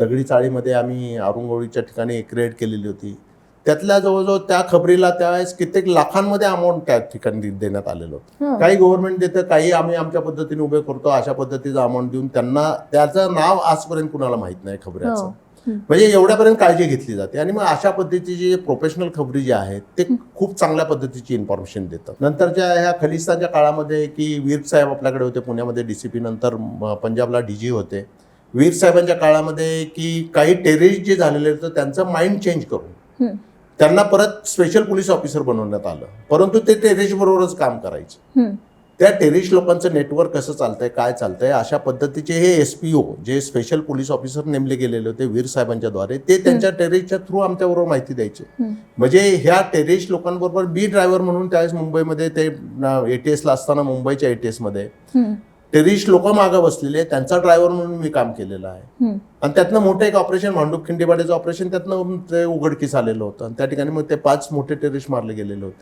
दगडी चाळीमध्ये आम्ही औरंगोळीच्या ठिकाणी एक रेड केलेली होती. त्यातल्या जवळजवळ त्या खबरीला त्यावेळेस कित्येक लाखांमध्ये अमाऊंट त्या ठिकाणी देण्यात आलेलं होतं. काही गव्हर्नमेंट देतं काही आम्ही आमच्या पद्धतीने उभे करतो अशा पद्धतीचं अमाऊंट देऊन त्यांना त्याचं नाव आजपर्यंत कुणाला माहीत नाही खबऱ्याचं. हो. म्हणजे एवढ्यापर्यंत काळजी घेतली जाते. आणि मग अशा पद्धतीची जी प्रोफेशनल खबरी जी आहेत ते खूप चांगल्या पद्धतीची इन्फॉर्मेशन देतात नंतरच्या ह्या खलिस्तानच्या काळामध्ये की वीर साहेब आपल्याकडे होते पुण्यामध्ये डीसीपी नंतर पंजाबला डीजी होते. वीर साहेबांच्या काळामध्ये की काही टेररिस्ट जे झालेले होते त्यांचं माइंड चेंज करून. त्यांना परत स्पेशल पोलीस ऑफिसर बनवण्यात आलं. परंतु ते टेररिस्ट बरोबरच काम करायचे. त्या टेरिस्ट लोकांचं नेटवर्क कसं चालतंय काय चालतंय अशा पद्धतीचे हे एस पी ओ जे स्पेशल पोलीस ऑफिसर नेमले गेलेले होते वीर साहेबांच्या द्वारे ते त्यांच्या टेरिस्टच्या थ्रू आमच्याबरोबर माहिती द्यायचे. म्हणजे ह्या टेरिस्ट लोकांबरोबर बी ड्रायव्हर म्हणून त्यावेळेस मुंबईमध्ये ते एटीएसला असताना मुंबईच्या एटीएसमध्ये टेरिस्ट लोक मागं बसलेले त्यांचा ड्रायव्हर म्हणून मी काम केलेलं आहे. आणि त्यातनं मोठं एक ऑपरेशन भांडूप खिंडीवाड्याचं ऑपरेशन त्यातनं ते उघडकीस आलेलं होतं. आणि त्या ठिकाणी मग ते पाच मोठे टेरिस्ट मारले गेलेले होते.